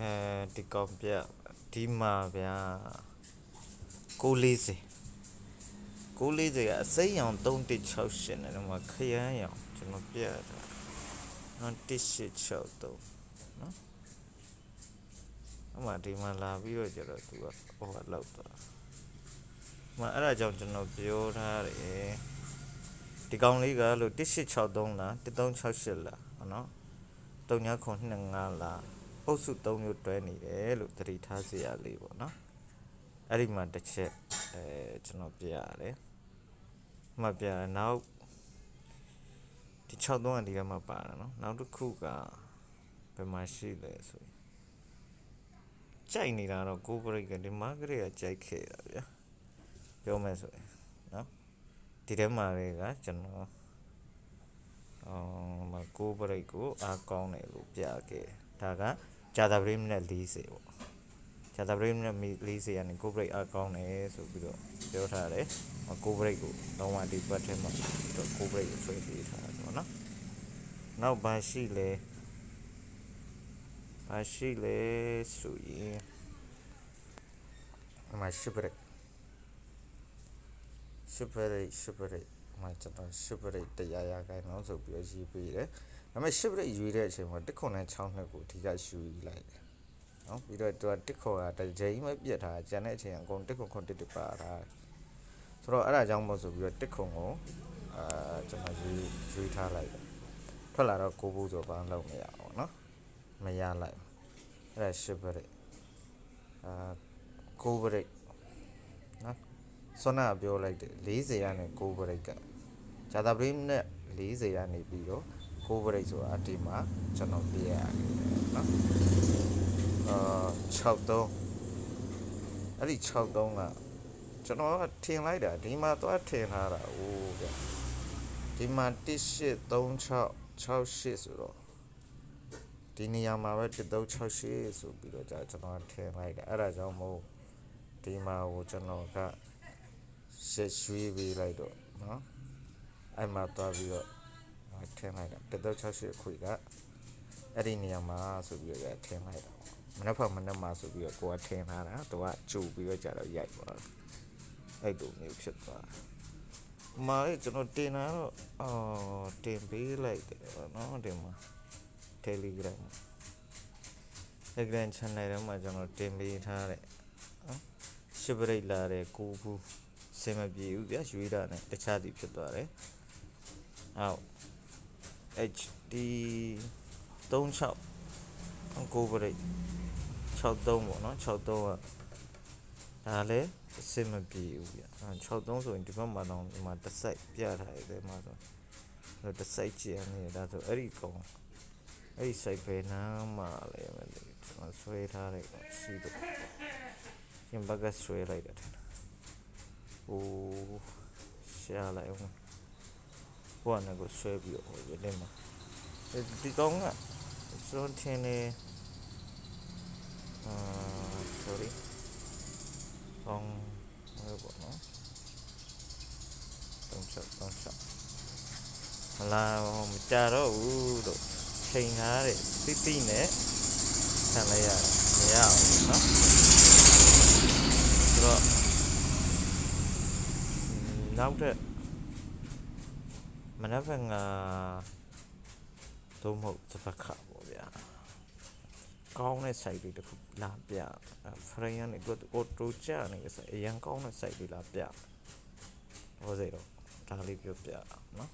အဲဒီကောင်ပြဒီမှာဗျာ640 640ကအစိမ်းရောင်3168နဲ့တော့မှခရမ်းရောင်ကျွန်တော်ပြတာနော်1863နော်အမှဒီမှာလာပြီးတော့ကျတော့သူကဟိုကလောက်သွားမအဲ့ဒါကြောင့်ကျွန်တော်ပြောထားတယ်ဒီကောင်လေးကလို့1863လား1368လားဟောနော်3925လား ပုတ်စု၃မျိုးတွဲနေတယ်လို့သတိထားစေရလေးပေါ့နော်အဲ့ဒီမှာတစ်ချက်အဲကျွန်တော်ပြရတယ်မှတ်ပြရနောက်ဒီ63ကဒီကမှပါတယ်နော်နောက်တစ်ခုကဘယ်မှာရှိလဲဆိုရင်ကြိုက်နေတာတော့ကိုဘရိတ်ကဒီမာဂရိတ်ကကြိုက်ခဲ့တာဗျာပြောမယ်ဆိုရင်နော်ဒီထဲမှာတွေကကျွန်တော်အော်မကိုဘရိတ်ကိုအားကောင်းတယ်လို့ပြခဲ့ဒါက ဂျာတာပရိမနဲ့40ပေါ့ဂျာတာပရိမနဲ့40ကနေကိုဘရိတ်အကောင်းတယ်ဆိုပြီးတော့ပြောထားတယ်ကိုဘရိတ်ကိုလုံးဝဒီဘတ်ထဲမှာတော့ကိုဘရိတ်ကိုဆွဲပေးထားတာပေါ့နော်နောက်ဘာရှိလဲဘာရှိလဲဆိုရင်အမရှိဘရိတ်ရှိဘရိတ်ရှိဘရိတ် မကျွန်တော်ရှိဘရိတ်တရားရခိုင်အောင်ဆိုပြီးတော့ရေးပေးတယ်ဒါပေမဲ့ရှိဘရိတ်ယူတဲ့အချိန်မှာတစ်ခွန်နဲ့6နှစ်ကိုအဓိကယူလိုက်တယ်နော်ပြီးတော့သူကတစ်ခွန်ကတစ်ကြိမ်ပဲပြတ်ထားကျန်တဲ့အချိန်အကုန်တစ်ခွန်ခွန်တစ်တစ်ပါထားဆိုတော့အဲ့ဒါကြောင့်မို့ဆိုပြီးတော့တစ်ခွန်ကိုအာကျွန်တော်ယူယူထားလိုက်တယ်ထွက်လာတော့ကိုဘူးဆိုဘာလို့မရအောင်နော်မရလိုက်အဲ့ဒါရှိဘရိတ်အာကိုဘရိတ်နော် ဆွမ်းနာပြောလိုက်တယ်40ကနေကိုဘရိတ်ကဂျာတာပရင်းနဲ့40ကနေပြီးတော့ကိုဘရိတ်ဆိုတာဒီမှာကျွန်တော်ပြရရတယ်နော်အာ63အဲ့ဒီ63ကကျွန်တော်ကထင်လိုက်တာဒီမှာသွားထင်ထားတာဟိုဗျဒီမှာ1836 68ဆိုတော့ဒီနေရာမှာပဲ1368ဆိုပြီးတော့ကြာကျွန်တော်ထင်လိုက်တာအဲ့ဒါကြောင့်မို့ဒီမှာဟိုကျွန်တော်က ရှက်ရွှေးပေးလိုက်တော့နော်အဲ့မှာသွားပြီးတော့ထင်လိုက်တာ1368ခွေကအဲ့ဒီနေရာမှာဆိုပြီးတော့ထင်လိုက်တာမနေ့ဖက်မနေ့မှာဆိုပြီးတော့ကိုကထင်ထားတာသူကကြိုပြီးတော့ကြာတော့ရိုက်သွားတယ်အဲ့လိုမျိုးဖြစ်သွားတယ်မားကျွန်တော်တင်တာတော့အော်တင်ပေးလိုက်တယ်နော်ဒီမှာ Telegram Telegram channel ထဲမှာကျွန်တော်တင်ပေးထားတယ်နော်ရှစ်ပရိတ်လာတဲ့ကိုဘူး စင်မပြေဘူးဗျာရွေးတာနဲ့တခြားစီဖြစ်သွားတယ်အောက် HD 36ကိုပရိတ်63ပေါ့နော်63ကဒါလည်းအစင်မပြေဘူးဗျာ63ဆိုရင်ဒီဘက်မှာတော့ဒီမှာတစ်စိုက်ပြထားတယ်မှာဆိုတော့တစ်စိုက်ကျန်နေတာဆိုအဲ့ဒီကောင်အဲ့ဒီ site ပဲနားမှာလဲမသိဘူးကျွန်တော်ဆွဲထားတယ်ကောရှိတယ်ရင်ဘက်ကဆွဲလိုက်တယ် ဟိုရှာလိုက်အောင်ဟိုကနေကိုဆွဲပြီးတော့ဟိုရနေမှာဒီကောင်ကစွန်ထင်းနေအာ sorry ကောင်ဟိုပေါ့နော်တုံးချက်တုံးချက်မလာမကြတော့ဘူးလို့ချိန်ထားတဲ့တိတိနဲ့ခံလိုက်ရမရဘူးเน နောက်ထပ်မနက်ဖက်ငါသို့မဟုတ်သဘခပေါ့ဗျာကောင်းတဲ့ site တွေတခုလာပြ frame ကနေကိုကိုတိုချနေဆိုအရင်ကောင်းတဲ့ site တွေလာပြဟောစေတော့ဒါလေးပြောပြနော်